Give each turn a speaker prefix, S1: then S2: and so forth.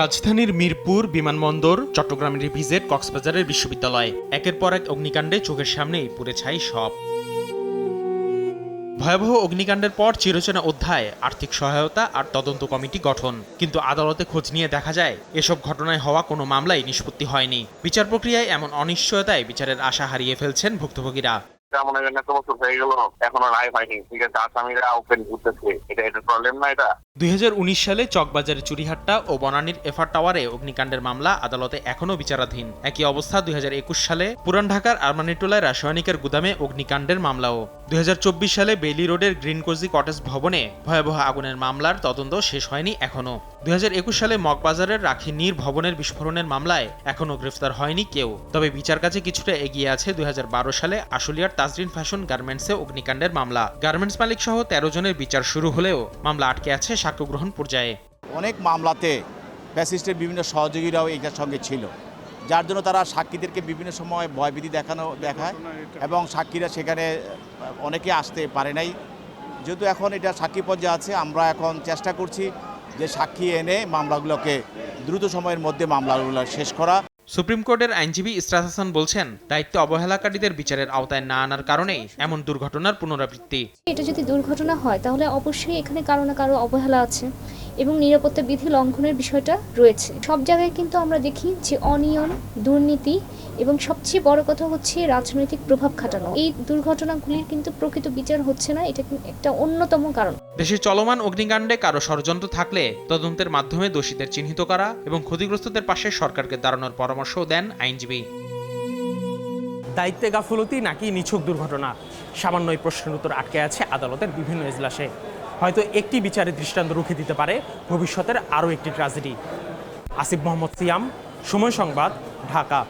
S1: রাজধানীর মিরপুর বিমানবন্দর, চট্টগ্রামের ভিজেট কক্সবাজারের বিশ্ববিদ্যালয়। একের পর এক অগ্নিকাণ্ডে চোখের সামনেই পুড়ে ছাই সব। ভয়াবহ অগ্নিকাণ্ডের পর চিরচেনা অধ্যায়, আর্থিক সহায়তা আর তদন্ত কমিটি গঠন। কিন্তু আদালতে খোঁজ নিয়ে দেখা যায়, এসব ঘটনায় হওয়া কোনো মামলাই নিষ্পত্তি হয়নি। বিচার প্রক্রিয়ায় এমন অনিশ্চয়তায় বিচারের আশা হারিয়ে ফেলছেন ভুক্তভোগীরা।
S2: মনে করেন হয়ে এখনও রায় হয়নি। ঠিক আছে, আসামিরা ওপেন ঘুরতেছে। এটা এটা প্রবলেম না এটা?
S1: দুই হাজার উনিশ সালে চকবাজারের চুরিহাট্টা ও বনানীর এফআর টাওয়ারে অগ্নিকাণ্ডের মামলা আদালতে এখনও বিচারাধীন। একই অবস্থা দুই হাজার একুশ সালে পুরান ঢাকার আরমানিটোলায় রাসায়নিকের গুদামে অগ্নিকাণ্ডের মামলাও। দুই সালে বেইলি রোডের গ্রিন কোজি কটেজ ভবনে ভয়াবহ আগুনের মামলার তদন্ত শেষ হয়নি এখনও। দুই সালে মগবাজারের রাখিনীর ভবনের বিস্ফোরণের মামলায় এখনও গ্রেফতার হয়নি কেউ। তবে বিচার কাছে কিছুটা এগিয়ে আছে দুই হাজার বারো সালে আশুলিয়ার তাজরিন ফ্যাশন গার্মেন্টসে অগ্নিকাণ্ডের মামলা। গার্মেন্টস মালিক সহ তেরো জনের বিচার শুরু হলেও মামলা আটকে আছে সাক্ষ্য গ্রহণ পর্যায়ে।
S3: অনেক মামলাতে ফ্যাসিস্টের বিভিন্ন সহযোগীরাও এটার সঙ্গে ছিল, যার জন্য তারা সাক্ষীদেরকে বিভিন্ন সময় ভয়ভীতি দেখানো, দেখায় এবং সাক্ষীরা সেখানে অনেকে আসতে পারে নাই। যেহেতু এখন এটা সাক্ষী পর্যায়ে আছে, আমরা এখন চেষ্টা করছি যে সাক্ষী এনে মামলাগুলোকে দ্রুত সময়ের মধ্যে মামলাগুলো শেষ করা।
S1: সুপ্রিম কোর্টের আইনজীবী ইসরাত হাসান বলছেন, দায়িত্ব অবহেলাকারীদের বিচারের আওতায় না আনার কারণেই এমন দুর্ঘটনার পুনরাবৃত্তি।
S4: এটা যদি দুর্ঘটনা হয়, তাহলে অবশ্যই এখানে কারও না কারও অবহেলা আছে। এবং নিরাপত্তা বিধি লঙ্ঘনের বিষয়টা রয়েছে। সব জায়গায় কিন্তু আমরা দেখি যে অনিয়ম দুর্নীতি এবং সবচেয়ে বড় কথা হচ্ছে রাজনৈতিক প্রভাব খাটানো। এই দুর্ঘটনাগুলির কিন্তু প্রকৃত বিচার হচ্ছে না এটা একটা অন্যতম কারণ।
S1: দেশে চলমান অগ্নিকাণ্ডে কারও ষড়যন্ত্র থাকলে তদন্তের মাধ্যমে দোষীদের চিহ্নিত করা এবং ক্ষতিগ্রস্তদের পাশে সরকারকে দাঁড়ানোর পরামর্শও দেন আইনজীবী।
S5: দায়িত্বে গাফলতি নাকি নিছক দুর্ঘটনা? সামান্য এই প্রশ্নের উত্তর আটকে আছে আদালতের বিভিন্ন এজলাসে। হয়তো একটি বিচারের দৃষ্টান্ত রুখে দিতে পারে ভবিষ্যতের আরও একটি ট্র্যাজেডি। আসিফ মোহাম্মদ সিয়াম, সময় সংবাদ, ঢাকা।